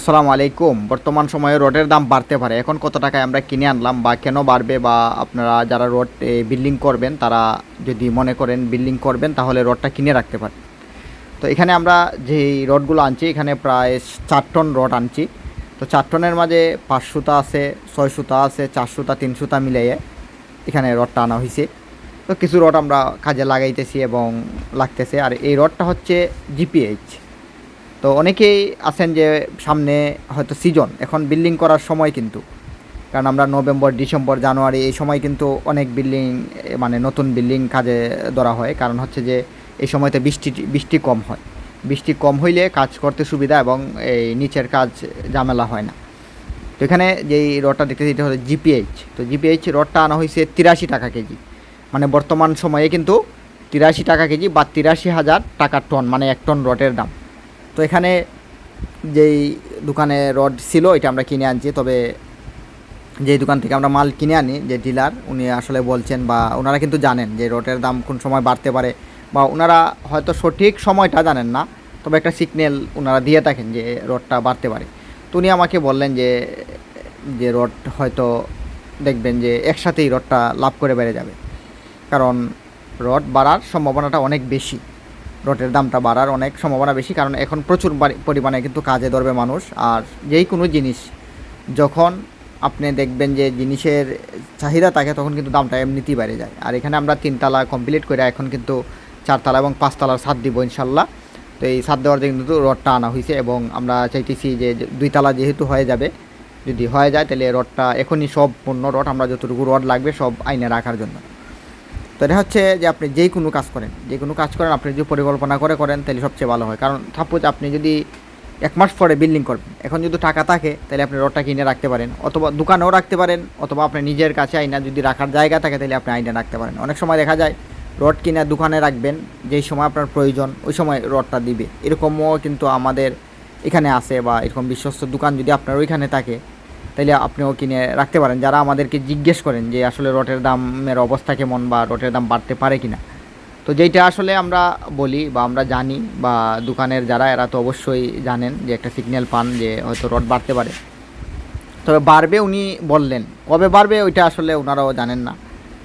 আসসালামু আলাইকুম। বর্তমান সময়ে রডের দাম বাড়তে পারে। এখন কত টাকায় আমরা কিনে আনলাম বা কেন বাড়বে বা আপনারা যারা রড বিল্ডিং করবেন তারা যদি মনে করেন বিল্ডিং করবেন তাহলে রডটা কিনে রাখতে পারেন তো এখানে আমরা যেই রডগুলো আনছি, এখানে প্রায় চার টন রড আনছি। তো চার টনের মাঝে পাঁচ সুতা আছে, ছয় সুতা আছে, চার সুতা, তিন সুতা মিলিয়ে এখানে রডটা আনা হয়েছে তো কিছু রড আমরা কাজে লাগাইতেছি এবং লাগতেছে। আর এই রডটা হচ্ছে জিপিএইচ। তো অনেকেই আছেন যে সামনে হয়তো সিজন এখন বিল্ডিং করার সময় কিন্তু। কারণ আমরা নভেম্বর, ডিসেম্বর, জানুয়ারি এই সময় কিন্তু অনেক বিল্ডিং মানে নতুন বিল্ডিং কাজে ধরা হয়। কারণ হচ্ছে যে এই সময়তে বৃষ্টি বৃষ্টি কম হয়। বৃষ্টি কম হইলে কাজ করতে সুবিধা এবং এই নিচের কাজ ঝামেলা হয় না। তো এখানে যেই রডটা দেখতে এটা হলো জিপিএইচ তো জিপিএইচ রডটা আনা হয়েছে তিরাশি টাকা কেজি। মানে বর্তমান সময়ে কিন্তু তিরাশি টাকা কেজি বা তিরাশি হাজার টাকা টন মানে এক টন রডের দাম। তো এখানে যেই দোকানে রড ছিল এটা আমরা কিনে আনছি। তবে যেই দোকান থেকে আমরা মাল কিনে আনি, যে ডিলার, উনি আসলে বলছেন বা ওনারা কিন্তু জানেন যে রডের দাম কোন সময় বাড়তে পারে বা ওনারা হয়তো সঠিক সময়টা জানেন না, তবে একটা সিগন্যাল ওনারা দিয়ে থাকেন যে রডটা বাড়তে পারে। তো উনি আমাকে বললেন যে যে রড হয়তো দেখবেন যে একসাথেই রডটা লাভ করে বেড়ে যাবে। কারণ রড বাড়ার সম্ভাবনাটা অনেক বেশি। রডের দামটা বাড়ার অনেক সম্ভাবনা বেশি, কারণ এখন প্রচুর পরিমাণে কিন্তু কাজে ধরবে মানুষ। আর যেই কোনো জিনিস, যখন আপনি দেখবেন যে জিনিসের চাহিদা থাকে, তখন কিন্তু দামটা এমনিতেই বেড়ে যায়। আর এখানে আমরা তিনতলা কমপ্লিট করে এখন কিন্তু চারতলা এবং পাঁচতলার ছাদ দিব ইনশাল্লাহ। তো এই ছাদ দেওয়ার জন্য কিন্তু রডটা আনা হয়েছে এবং আমরা চাইতেছি যে দুইতলা যেহেতু হয়ে যাবে, যদি হয়ে যায় তাহলে রডটা এখনই সব পূর্ণ রড, আমরা যতটুকু রড লাগবে সব আইনে রাখার জন্য। তো এটা হচ্ছে যে আপনি যেই কোনো কাজ করেন যে কোনো কাজ করেন, আপনি যদি পরিকল্পনা করে করেন, তাহলে সবচেয়ে ভালো হয়। কারণ সাপোজ আপনি যদি এক মাস পরে বিল্ডিং করবেন, এখন যদি টাকা থাকে, তাহলে আপনি রডটা কিনে রাখতে পারেন, অথবা দোকানেও রাখতে পারেন, অথবা আপনি নিজের কাছে আইনা যদি রাখার জায়গা থাকে, তাহলে আপনি আইনা রাখতে পারেন। অনেক সময় দেখা যায়, রড কিনে দোকানে রাখবেন, যেই সময় আপনার প্রয়োজন, ওই সময় রডটা দিবে। এরকমও কিন্তু আমাদের এখানে আছে বা এরকম বিশ্বস্ত দোকান যদি আপনার ওইখানে থাকে তাহলে আপনিও কিনে রাখতে পারেন। যারা আমাদেরকে জিজ্ঞেস করেন যে আসলে রটের দামের অবস্থা কেমন বা রটের দাম বাড়তে পারে কিনা। তো যেইটা আসলে আমরা বলি বা আমরা জানি বা দোকানের যারা, এরা তো অবশ্যই জানেন যে একটা সিগন্যাল পান যে হয়তো রড বাড়তে পারে। তবে বাড়বে উনি বললেন। কবে বাড়বে ওইটা আসলে ওনারাও জানেন না।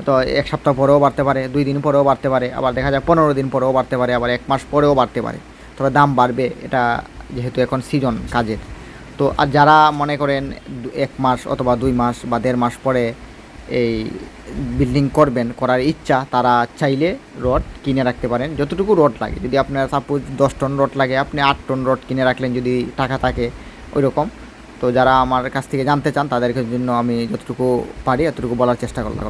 তো এক সপ্তাহ পরেও বাড়তে পারে, দুই দিন পরেও বাড়তে পারে, আবার দেখা যায় পনেরো দিন পরেও বাড়তে পারে, আবার এক মাস পরেও বাড়তে পারে। তবে দাম বাড়বে, এটা যেহেতু এখন সিজন কাজের। তো আর যারা মনে করেন এক মাস অথবা দুই মাস বা দেড় মাস পরে এই বিল্ডিং করবেন, করার ইচ্ছা, তারা চাইলে রড কিনে রাখতে পারেন। যতটুকু রড লাগে, যদি আপনার সাপোজ দশ টন রড লাগে, আপনি আট টন রড কিনে রাখলেন যদি টাকা থাকে ওই রকম তো যারা আমার কাছ থেকে জানতে চান, তাদের জন্য আমি যতটুকু পারি, এতটুকু বলার চেষ্টা করলাম।